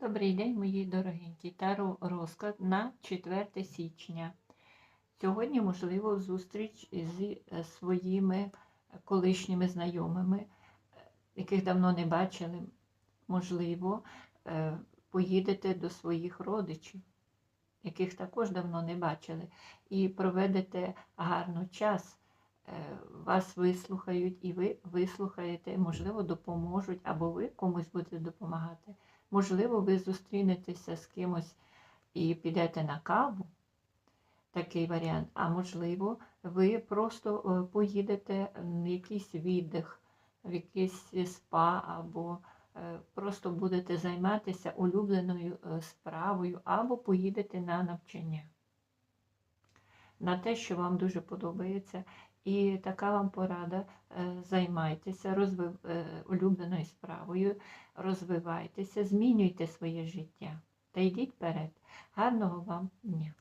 Добрий день, мої дорогенькі. Таро розклад на 4 січня. Сьогодні, можливо, зустріч зі е, своїми колишніми знайомими, яких давно не бачили. Можливо, е, поїдете до своїх родичів, яких також давно не бачили, і проведете гарно час. Е, Вас вислухають, і ви вислухаєте, можливо, допоможуть, або ви комусь будете допомагати. Можливо, ви зустрінетеся з кимось і підете на каву, такий варіант. А можливо, ви просто е, поїдете на якийсь віддих, в якийсь спа, або е, просто будете займатися улюбленою справою, або поїдете на навчання. На те, що вам дуже подобається. І така вам порада. е, Займайтеся розвив... е, улюбленою справою, розвивайтеся, змінюйте своє життя та йдіть вперед. Гарного вам дня!